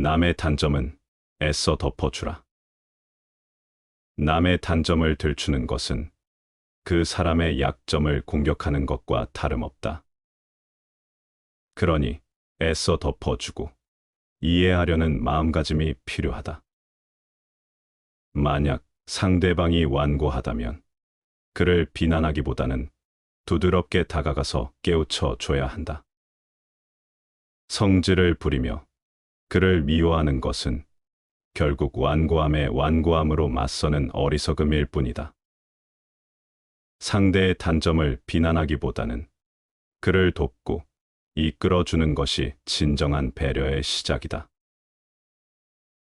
남의 단점은 애써 덮어주라. 남의 단점을 들추는 것은 그 사람의 약점을 공격하는 것과 다름없다. 그러니 애써 덮어주고 이해하려는 마음가짐이 필요하다. 만약 상대방이 완고하다면 그를 비난하기보다는 두드럽게 다가가서 깨우쳐 줘야 한다. 성질을 부리며 그를 미워하는 것은 결국 완고함의 완고함으로 맞서는 어리석음일 뿐이다. 상대의 단점을 비난하기보다는 그를 돕고 이끌어주는 것이 진정한 배려의 시작이다.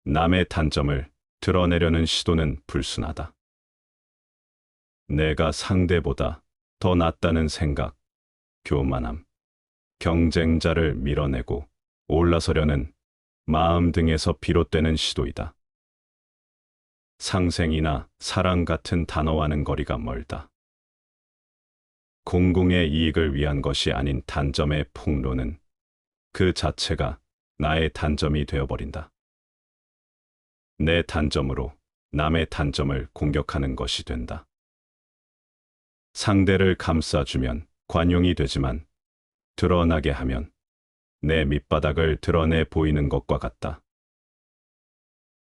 남의 단점을 드러내려는 시도는 불순하다. 내가 상대보다 더 낫다는 생각, 교만함, 경쟁자를 밀어내고 올라서려는 마음 등에서 비롯되는 시도이다. 상생이나 사랑 같은 단어와는 거리가 멀다. 공공의 이익을 위한 것이 아닌 단점의 폭로는 그 자체가 나의 단점이 되어버린다. 내 단점으로 남의 단점을 공격하는 것이 된다. 상대를 감싸주면 관용이 되지만 드러나게 하면 내 밑바닥을 드러내 보이는 것과 같다.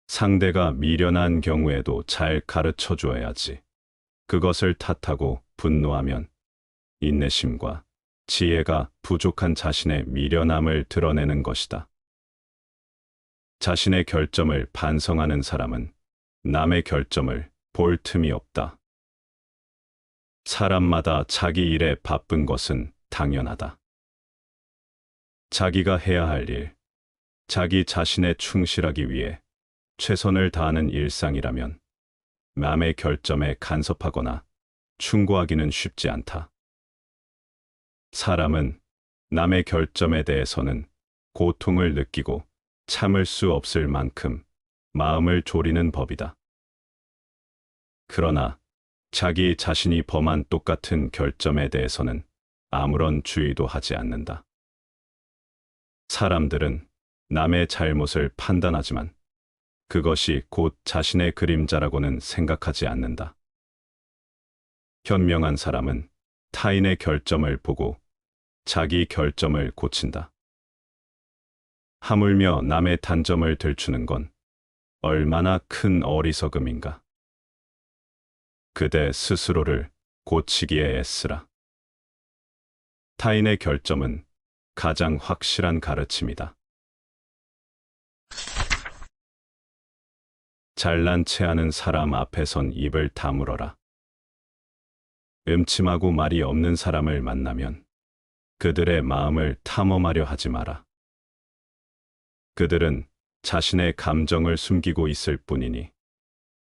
상대가 미련한 경우에도 잘 가르쳐 줘야지. 그것을 탓하고 분노하면 인내심과 지혜가 부족한 자신의 미련함을 드러내는 것이다. 자신의 결점을 반성하는 사람은 남의 결점을 볼 틈이 없다. 사람마다 자기 일에 바쁜 것은 당연하다. 자기가 해야 할 일, 자기 자신에 충실하기 위해 최선을 다하는 일상이라면 남의 결점에 간섭하거나 충고하기는 쉽지 않다. 사람은 남의 결점에 대해서는 고통을 느끼고 참을 수 없을 만큼 마음을 졸이는 법이다. 그러나 자기 자신이 범한 똑같은 결점에 대해서는 아무런 주의도 하지 않는다. 사람들은 남의 잘못을 판단하지만 그것이 곧 자신의 그림자라고는 생각하지 않는다. 현명한 사람은 타인의 결점을 보고 자기 결점을 고친다. 하물며 남의 단점을 들추는 건 얼마나 큰 어리석음인가. 그대 스스로를 고치기에 애쓰라. 타인의 결점은 가장 확실한 가르침이다. 잘난 체하는 사람 앞에선 입을 다물어라. 음침하고 말이 없는 사람을 만나면 그들의 마음을 탐험하려 하지 마라. 그들은 자신의 감정을 숨기고 있을 뿐이니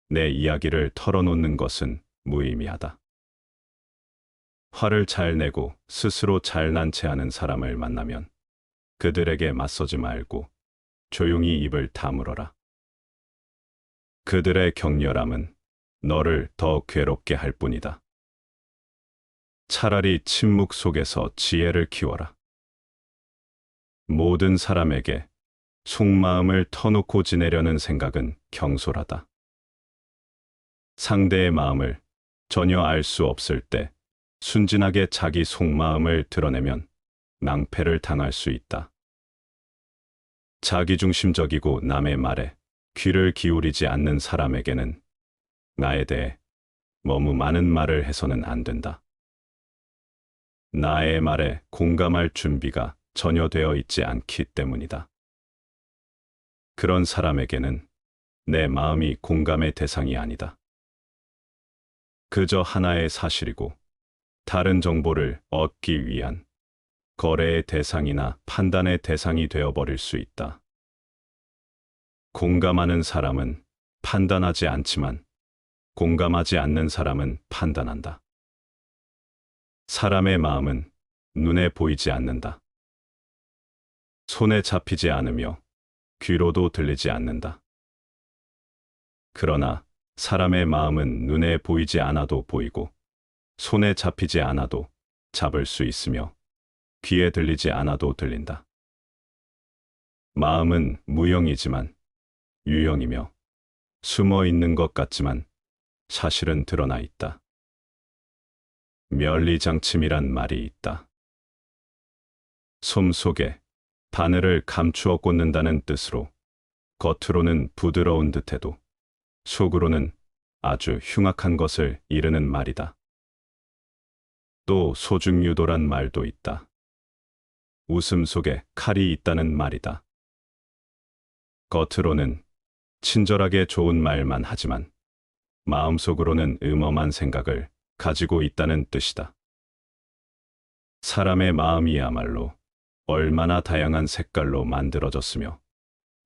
내 이야기를 털어놓는 것은 무의미하다. 화를 잘 내고 스스로 잘난 체하는 사람을 만나면 그들에게 맞서지 말고 조용히 입을 다물어라. 그들의 격렬함은 너를 더 괴롭게 할 뿐이다. 차라리 침묵 속에서 지혜를 키워라. 모든 사람에게 속마음을 터놓고 지내려는 생각은 경솔하다. 상대의 마음을 전혀 알 수 없을 때 순진하게 자기 속마음을 드러내면 낭패를 당할 수 있다. 자기중심적이고 남의 말에 귀를 기울이지 않는 사람에게는 나에 대해 너무 많은 말을 해서는 안 된다. 나의 말에 공감할 준비가 전혀 되어 있지 않기 때문이다. 그런 사람에게는 내 마음이 공감의 대상이 아니다. 그저 하나의 사실이고 다른 정보를 얻기 위한 거래의 대상이나 판단의 대상이 되어버릴 수 있다. 공감하는 사람은 판단하지 않지만 공감하지 않는 사람은 판단한다. 사람의 마음은 눈에 보이지 않는다. 손에 잡히지 않으며 귀로도 들리지 않는다. 그러나 사람의 마음은 눈에 보이지 않아도 보이고 손에 잡히지 않아도 잡을 수 있으며 귀에 들리지 않아도 들린다. 마음은 무형이지만 유형이며 숨어 있는 것 같지만 사실은 드러나 있다. 면리장침이란 말이 있다. 솜 속에 바늘을 감추어 꽂는다는 뜻으로 겉으로는 부드러운 듯해도 속으로는 아주 흉악한 것을 이르는 말이다. 또 소중유도란 말도 있다. 웃음 속에 칼이 있다는 말이다. 겉으로는 친절하게 좋은 말만 하지만 마음속으로는 음험한 생각을 가지고 있다는 뜻이다. 사람의 마음이야말로 얼마나 다양한 색깔로 만들어졌으며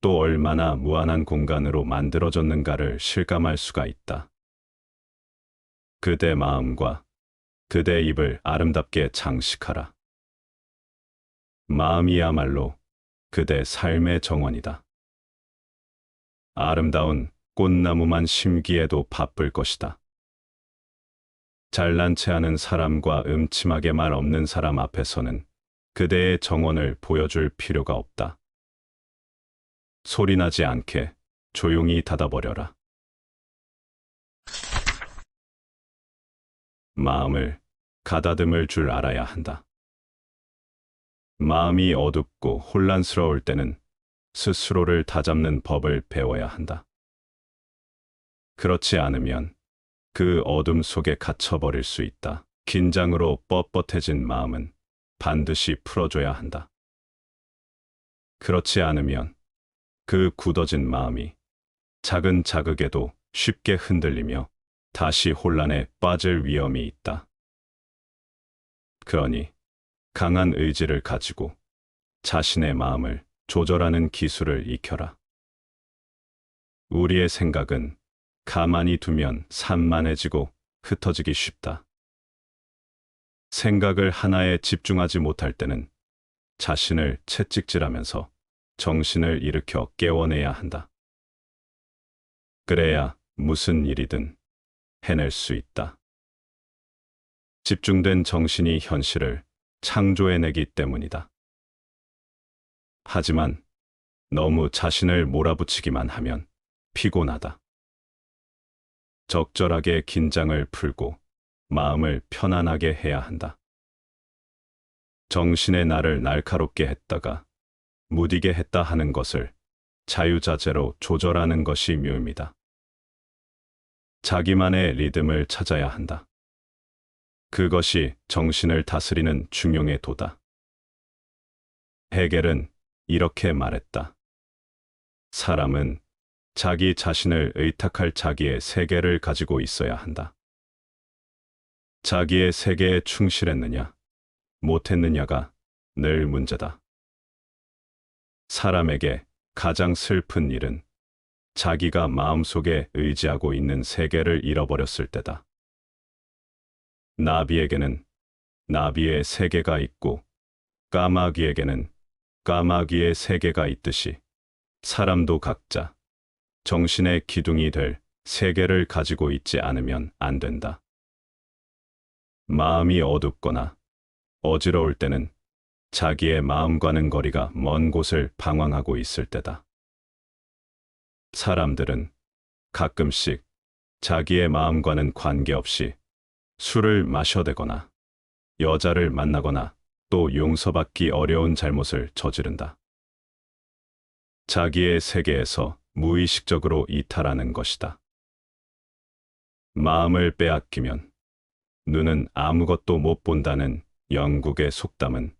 또 얼마나 무한한 공간으로 만들어졌는가를 실감할 수가 있다. 그대 마음과 그대 입을 아름답게 장식하라. 마음이야말로 그대 삶의 정원이다. 아름다운 꽃나무만 심기에도 바쁠 것이다. 잘난 체 하는 사람과 음침하게 말 없는 사람 앞에서는 그대의 정원을 보여줄 필요가 없다. 소리나지 않게 조용히 닫아버려라. 마음을 가다듬을 줄 알아야 한다. 마음이 어둡고 혼란스러울 때는 스스로를 다잡는 법을 배워야 한다. 그렇지 않으면 그 어둠 속에 갇혀버릴 수 있다. 긴장으로 뻣뻣해진 마음은 반드시 풀어줘야 한다. 그렇지 않으면 그 굳어진 마음이 작은 자극에도 쉽게 흔들리며 다시 혼란에 빠질 위험이 있다. 그러니 강한 의지를 가지고 자신의 마음을 조절하는 기술을 익혀라. 우리의 생각은 가만히 두면 산만해지고 흩어지기 쉽다. 생각을 하나에 집중하지 못할 때는 자신을 채찍질하면서 정신을 일으켜 깨워내야 한다. 그래야 무슨 일이든 해낼 수 있다. 집중된 정신이 현실을 창조해내기 때문이다. 하지만 너무 자신을 몰아붙이기만 하면 피곤하다. 적절하게 긴장을 풀고 마음을 편안하게 해야 한다. 정신의 나를 날카롭게 했다가 무디게 했다 하는 것을 자유자재로 조절하는 것이 묘입니다. 자기만의 리듬을 찾아야 한다. 그것이 정신을 다스리는 중용의 도다. 헤겔은 이렇게 말했다. 사람은 자기 자신을 의탁할 자기의 세계를 가지고 있어야 한다. 자기의 세계에 충실했느냐, 못했느냐가 늘 문제다. 사람에게 가장 슬픈 일은 자기가 마음속에 의지하고 있는 세계를 잃어버렸을 때다. 나비에게는 나비의 세계가 있고 까마귀에게는 까마귀의 세계가 있듯이 사람도 각자 정신의 기둥이 될 세계를 가지고 있지 않으면 안 된다. 마음이 어둡거나 어지러울 때는 자기의 마음과는 거리가 먼 곳을 방황하고 있을 때다. 사람들은 가끔씩 자기의 마음과는 관계없이 술을 마셔대거나 여자를 만나거나 또 용서받기 어려운 잘못을 저지른다. 자기의 세계에서 무의식적으로 이탈하는 것이다. 마음을 빼앗기면 눈은 아무것도 못 본다는 영국의 속담은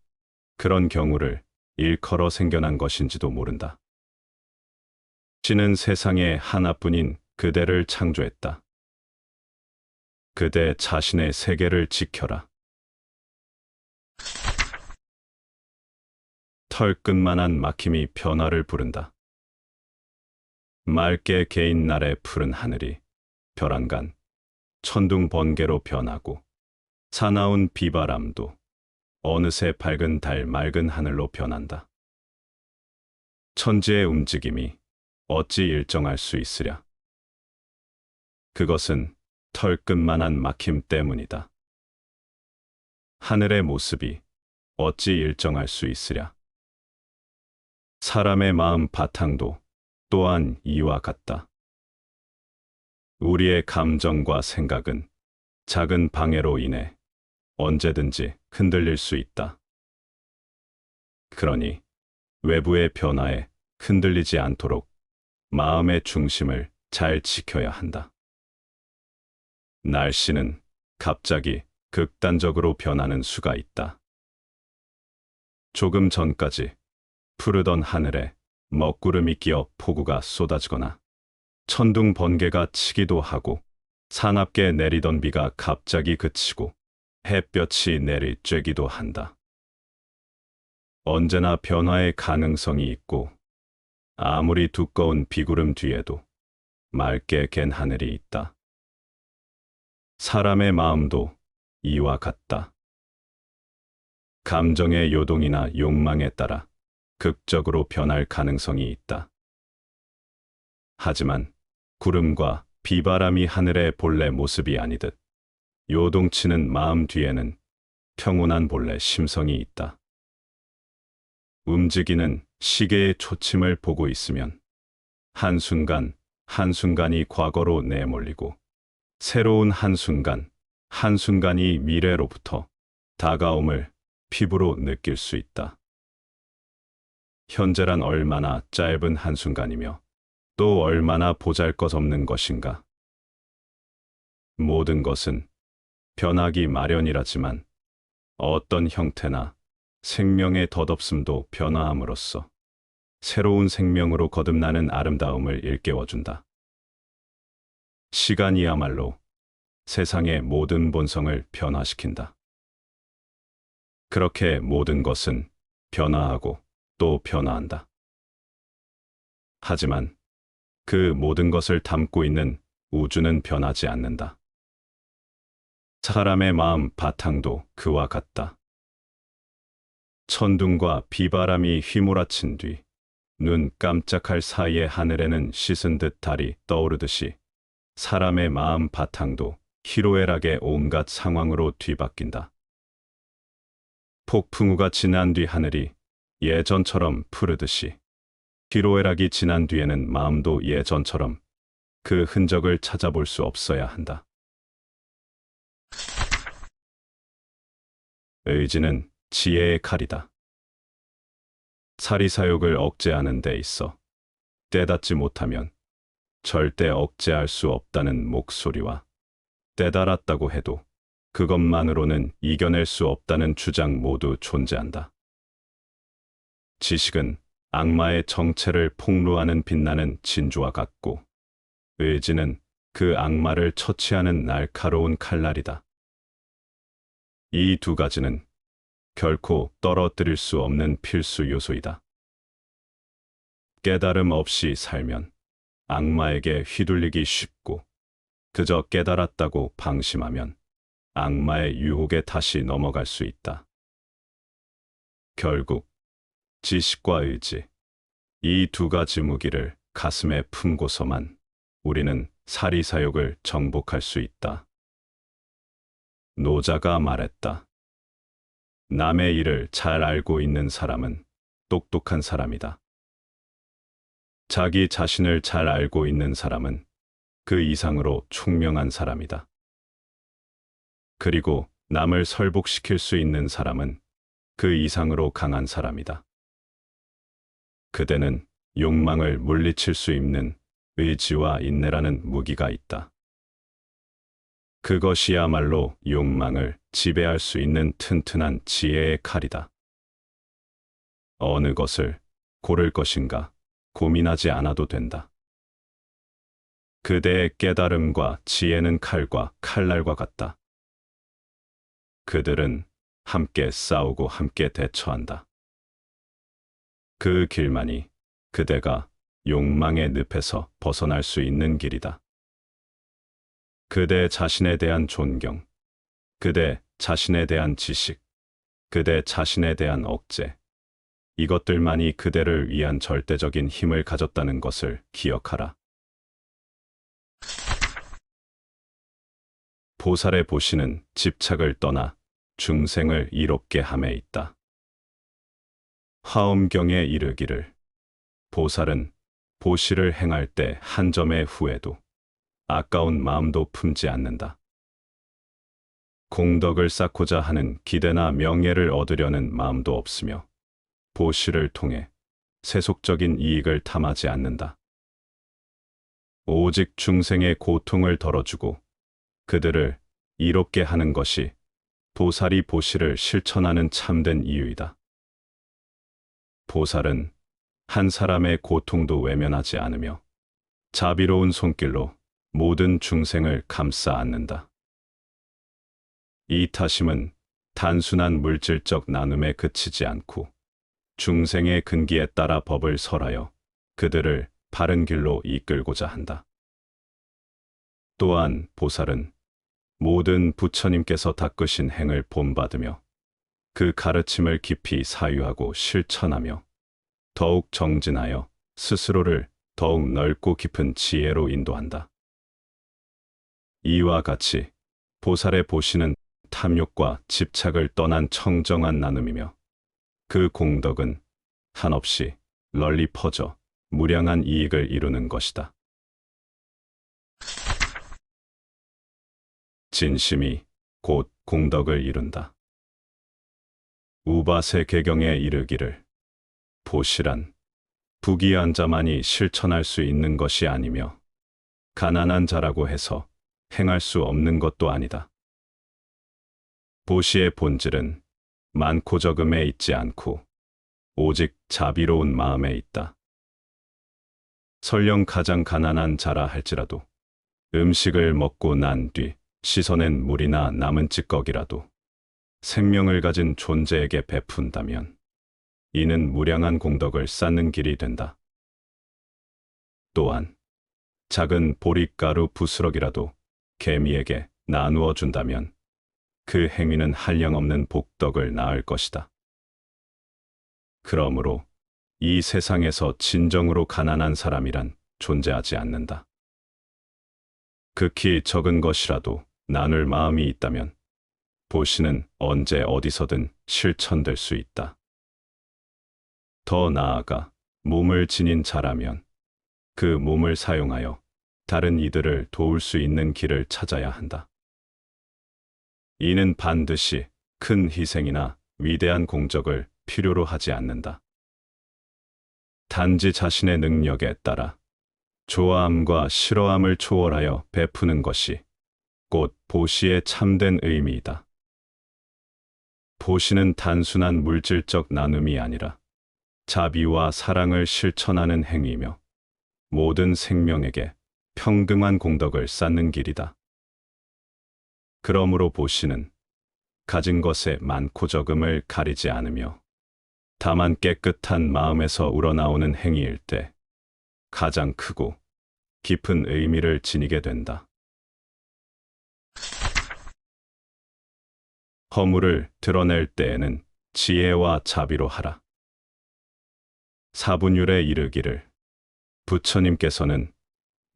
그런 경우를 일컬어 생겨난 것인지도 모른다. 신은 세상에 하나뿐인 그대를 창조했다. 그대 자신의 세계를 지켜라. 털끝만한 막힘이 변화를 부른다. 맑게 개인 날의 푸른 하늘이 벼랑간 천둥 번개로 변하고 사나운 비바람도 어느새 밝은 달 맑은 하늘로 변한다. 천지의 움직임이 어찌 일정할 수 있으랴. 그것은 털끝만한 막힘 때문이다. 하늘의 모습이 어찌 일정할 수 있으랴. 사람의 마음 바탕도 또한 이와 같다. 우리의 감정과 생각은 작은 방해로 인해 언제든지 흔들릴 수 있다. 그러니 외부의 변화에 흔들리지 않도록 마음의 중심을 잘 지켜야 한다. 날씨는 갑자기 극단적으로 변하는 수가 있다. 조금 전까지 푸르던 하늘에 먹구름이 끼어 폭우가 쏟아지거나 천둥 번개가 치기도 하고 사납게 내리던 비가 갑자기 그치고 햇볕이 내리 쬐기도 한다. 언제나 변화의 가능성이 있고 아무리 두꺼운 비구름 뒤에도 맑게 갠 하늘이 있다. 사람의 마음도 이와 같다. 감정의 요동이나 욕망에 따라 극적으로 변할 가능성이 있다. 하지만 구름과 비바람이 하늘의 본래 모습이 아니듯 요동치는 마음 뒤에는 평온한 본래 심성이 있다. 움직이는 시계의 초침을 보고 있으면 한순간, 한순간이 과거로 내몰리고 새로운 한순간, 한순간이 미래로부터 다가옴을 피부로 느낄 수 있다. 현재란 얼마나 짧은 한순간이며 또 얼마나 보잘 것 없는 것인가. 모든 것은 변하기 마련이라지만 어떤 형태나 생명의 덧없음도 변화함으로써 새로운 생명으로 거듭나는 아름다움을 일깨워준다. 시간이야말로 세상의 모든 본성을 변화시킨다. 그렇게 모든 것은 변화하고 또 변화한다. 하지만 그 모든 것을 담고 있는 우주는 변하지 않는다. 사람의 마음 바탕도 그와 같다. 천둥과 비바람이 휘몰아친 뒤 눈 깜짝할 사이에 하늘에는 씻은 듯 달이 떠오르듯이 사람의 마음 바탕도 희로애락의 온갖 상황으로 뒤바뀐다. 폭풍우가 지난 뒤 하늘이 예전처럼 푸르듯이 희로애락이 지난 뒤에는 마음도 예전처럼 그 흔적을 찾아볼 수 없어야 한다. 의지는 지혜의 칼이다. 사리사욕을 억제하는 데 있어 때닫지 못하면 절대 억제할 수 없다는 목소리와 때달았다고 해도 그것만으로는 이겨낼 수 없다는 주장 모두 존재한다. 지식은 악마의 정체를 폭로하는 빛나는 진주와 같고 의지는 그 악마를 처치하는 날카로운 칼날이다. 이 두 가지는 결코 떨어뜨릴 수 없는 필수 요소이다. 깨달음 없이 살면 악마에게 휘둘리기 쉽고 그저 깨달았다고 방심하면 악마의 유혹에 다시 넘어갈 수 있다. 결국 지식과 의지 이 두 가지 무기를 가슴에 품고서만 우리는 사리사욕을 정복할 수 있다. 노자가 말했다. 남의 일을 잘 알고 있는 사람은 똑똑한 사람이다. 자기 자신을 잘 알고 있는 사람은 그 이상으로 총명한 사람이다. 그리고 남을 설복시킬 수 있는 사람은 그 이상으로 강한 사람이다. 그대는 욕망을 물리칠 수 있는 의지와 인내라는 무기가 있다. 그것이야말로 욕망을 지배할 수 있는 튼튼한 지혜의 칼이다. 어느 것을 고를 것인가 고민하지 않아도 된다. 그대의 깨달음과 지혜는 칼과 칼날과 같다. 그들은 함께 싸우고 함께 대처한다. 그 길만이 그대가 욕망의 늪에서 벗어날 수 있는 길이다. 그대 자신에 대한 존경, 그대 자신에 대한 지식, 그대 자신에 대한 억제, 이것들만이 그대를 위한 절대적인 힘을 가졌다는 것을 기억하라. 보살의 보시는 집착을 떠나 중생을 이롭게 함에 있다. 화엄경에 이르기를 보살은 보시를 행할 때 한 점의 후회도 아까운 마음도 품지 않는다. 공덕을 쌓고자 하는 기대나 명예를 얻으려는 마음도 없으며 보시를 통해 세속적인 이익을 탐하지 않는다. 오직 중생의 고통을 덜어주고 그들을 이롭게 하는 것이 보살이 보시를 실천하는 참된 이유이다. 보살은 한 사람의 고통도 외면하지 않으며 자비로운 손길로 모든 중생을 감싸 안는다. 이 타심은 단순한 물질적 나눔에 그치지 않고 중생의 근기에 따라 법을 설하여 그들을 바른 길로 이끌고자 한다. 또한 보살은 모든 부처님께서 닦으신 행을 본받으며 그 가르침을 깊이 사유하고 실천하며 더욱 정진하여 스스로를 더욱 넓고 깊은 지혜로 인도한다. 이와 같이 보살의 보시는 탐욕과 집착을 떠난 청정한 나눔이며 그 공덕은 한없이 널리 퍼져 무량한 이익을 이루는 것이다. 진심이 곧 공덕을 이룬다. 우바세 개경에 이르기를 보시란 부귀한 자만이 실천할 수 있는 것이 아니며 가난한 자라고 해서 행할 수 없는 것도 아니다. 보시의 본질은 많고 적음에 있지 않고 오직 자비로운 마음에 있다. 설령 가장 가난한 자라 할지라도 음식을 먹고 난 뒤 씻어낸 물이나 남은 찌꺼기라도 생명을 가진 존재에게 베푼다면 이는 무량한 공덕을 쌓는 길이 된다. 또한 작은 보릿가루 부스럭이라도 개미에게 나누어 준다면 그 행위는 한량없는 복덕을 낳을 것이다. 그러므로 이 세상에서 진정으로 가난한 사람이란 존재하지 않는다. 극히 적은 것이라도 나눌 마음이 있다면 보시는 언제 어디서든 실천될 수 있다. 더 나아가 몸을 지닌 자라면 그 몸을 사용하여 다른 이들을 도울 수 있는 길을 찾아야 한다. 이는 반드시 큰 희생이나 위대한 공적을 필요로 하지 않는다. 단지 자신의 능력에 따라 좋아함과 싫어함을 초월하여 베푸는 것이 곧 보시의 참된 의미이다. 보시는 단순한 물질적 나눔이 아니라 자비와 사랑을 실천하는 행위며 모든 생명에게 평등한 공덕을 쌓는 길이다. 그러므로 보시는 가진 것에 많고 적음을 가리지 않으며 다만 깨끗한 마음에서 우러나오는 행위일 때 가장 크고 깊은 의미를 지니게 된다. 허물을 드러낼 때에는 지혜와 자비로 하라. 사분율에 이르기를 부처님께서는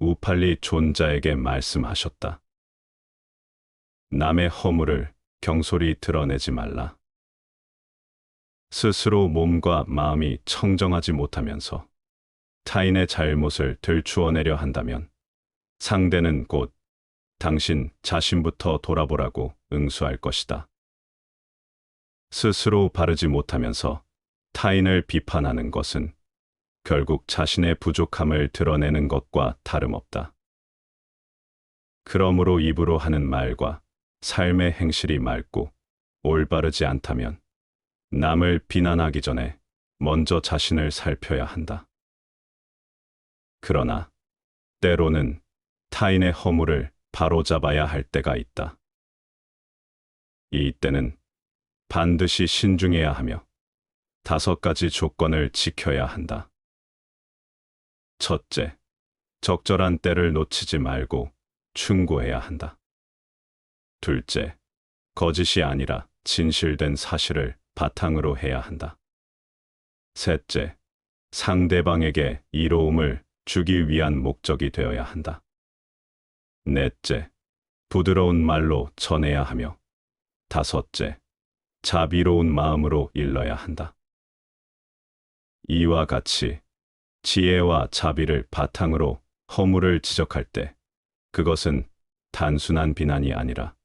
우팔리 존자에게 말씀하셨다. 남의 허물을 경솔히 드러내지 말라. 스스로 몸과 마음이 청정하지 못하면서 타인의 잘못을 들추어내려 한다면 상대는 곧 당신 자신부터 돌아보라고 응수할 것이다. 스스로 바르지 못하면서 타인을 비판하는 것은 결국 자신의 부족함을 드러내는 것과 다름없다. 그러므로 입으로 하는 말과 삶의 행실이 맑고 올바르지 않다면 남을 비난하기 전에 먼저 자신을 살펴야 한다. 그러나 때로는 타인의 허물을 바로잡아야 할 때가 있다. 이 때는 반드시 신중해야 하며 다섯 가지 조건을 지켜야 한다. 첫째, 적절한 때를 놓치지 말고 충고해야 한다. 둘째, 거짓이 아니라 진실된 사실을 바탕으로 해야 한다. 셋째, 상대방에게 이로움을 주기 위한 목적이 되어야 한다. 넷째, 부드러운 말로 전해야 하며 다섯째, 자비로운 마음으로 일러야 한다. 이와 같이 지혜와 자비를 바탕으로 허물을 지적할 때 그것은 단순한 비난이 아니라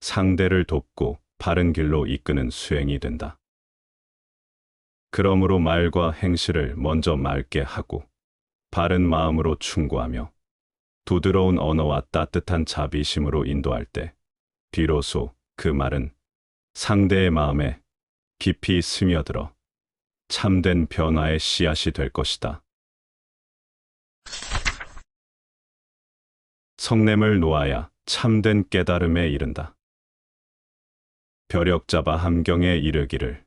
상대를 돕고 바른 길로 이끄는 수행이 된다. 그러므로 말과 행실을 먼저 맑게 하고 바른 마음으로 충고하며 부드러운 언어와 따뜻한 자비심으로 인도할 때 비로소 그 말은 상대의 마음에 깊이 스며들어 참된 변화의 씨앗이 될 것이다. 성냄을 놓아야 참된 깨달음에 이른다. 벼력 잡아 함경에 이르기를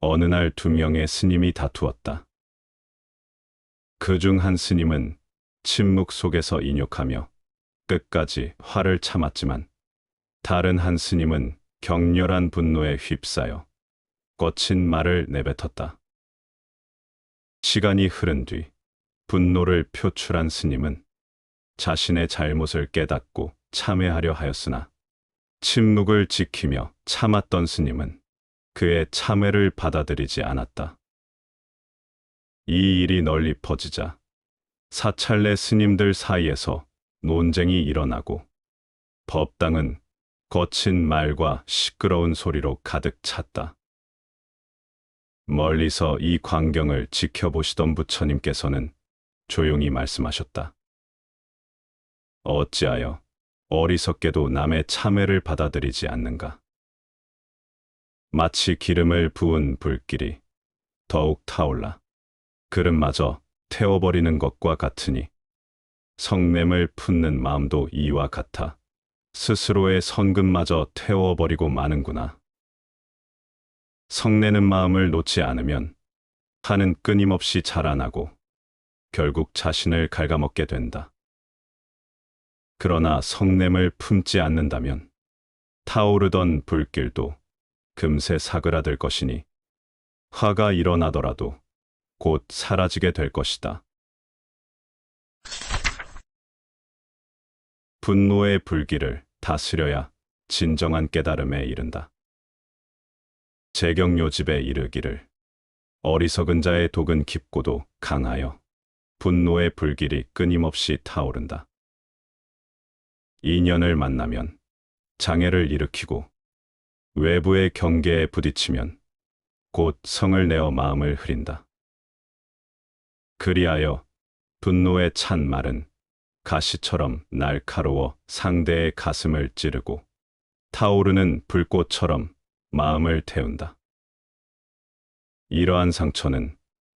어느 날 두 명의 스님이 다투었다. 그 중 한 스님은 침묵 속에서 인욕하며 끝까지 화를 참았지만 다른 한 스님은 격렬한 분노에 휩싸여 거친 말을 내뱉었다. 시간이 흐른 뒤 분노를 표출한 스님은 자신의 잘못을 깨닫고 참회하려 하였으나 침묵을 지키며 참았던 스님은 그의 참회를 받아들이지 않았다. 이 일이 널리 퍼지자 사찰내 스님들 사이에서 논쟁이 일어나고 법당은 거친 말과 시끄러운 소리로 가득 찼다. 멀리서 이 광경을 지켜보시던 부처님께서는 조용히 말씀하셨다. 어찌하여 어리석게도 남의 참회를 받아들이지 않는가? 마치 기름을 부은 불길이 더욱 타올라 그릇마저 태워버리는 것과 같으니 성냄을 품는 마음도 이와 같아 스스로의 성금마저 태워버리고 마는구나. 성내는 마음을 놓지 않으면 하는 끊임없이 자라나고 결국 자신을 갉아먹게 된다. 그러나 성냄을 품지 않는다면 타오르던 불길도 금세 사그라들 것이니 화가 일어나더라도 곧 사라지게 될 것이다. 분노의 불길을 다스려야 진정한 깨달음에 이른다. 재경요 집에 이르기를 어리석은 자의 독은 깊고도 강하여 분노의 불길이 끊임없이 타오른다. 인연을 만나면 장애를 일으키고 외부의 경계에 부딪히면 곧 성을 내어 마음을 흐린다. 그리하여 분노의 찬 말은 가시처럼 날카로워 상대의 가슴을 찌르고 타오르는 불꽃처럼 마음을 태운다. 이러한 상처는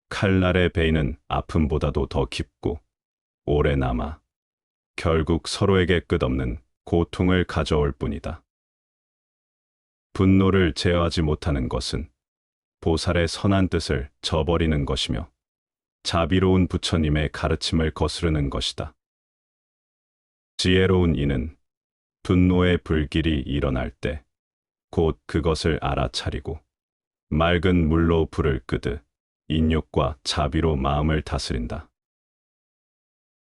칼날에 베이는 아픔보다도 더 깊고 오래 남아 결국 서로에게 끝없는 고통을 가져올 뿐이다. 분노를 제어하지 못하는 것은 보살의 선한 뜻을 저버리는 것이며 자비로운 부처님의 가르침을 거스르는 것이다. 지혜로운 이는 분노의 불길이 일어날 때 곧 그것을 알아차리고 맑은 물로 불을 끄듯 인욕과 자비로 마음을 다스린다.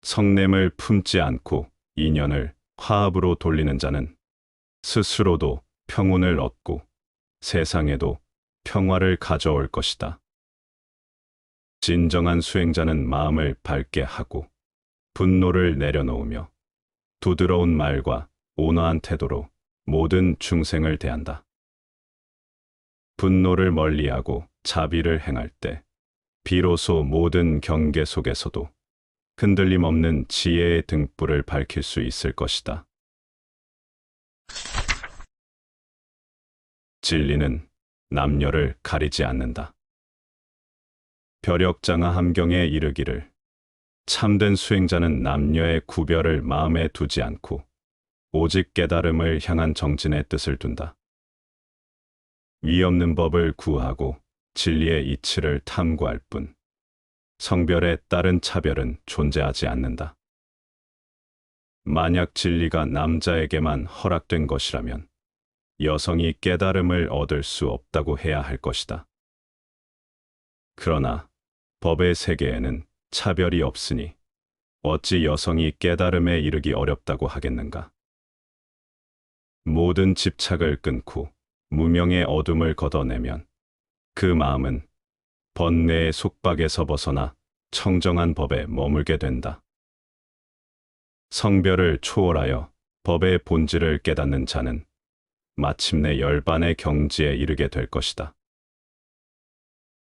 성냄을 품지 않고 인연을 화합으로 돌리는 자는 스스로도 평온을 얻고 세상에도 평화를 가져올 것이다. 진정한 수행자는 마음을 밝게 하고 분노를 내려놓으며 부드러운 말과 온화한 태도로 모든 중생을 대한다. 분노를 멀리하고 자비를 행할 때 비로소 모든 경계 속에서도 흔들림 없는 지혜의 등불을 밝힐 수 있을 것이다. 진리는 남녀를 가리지 않는다. 벼력장하 함경에 이르기를 참된 수행자는 남녀의 구별을 마음에 두지 않고 오직 깨달음을 향한 정진의 뜻을 둔다. 위 없는 법을 구하고 진리의 이치를 탐구할 뿐 성별에 따른 차별은 존재하지 않는다. 만약 진리가 남자에게만 허락된 것이라면 여성이 깨달음을 얻을 수 없다고 해야 할 것이다. 그러나 법의 세계에는 차별이 없으니 어찌 여성이 깨달음에 이르기 어렵다고 하겠는가? 모든 집착을 끊고 무명의 어둠을 걷어내면 그 마음은 번뇌의 속박에서 벗어나 청정한 법에 머물게 된다. 성별을 초월하여 법의 본질을 깨닫는 자는 마침내 열반의 경지에 이르게 될 것이다.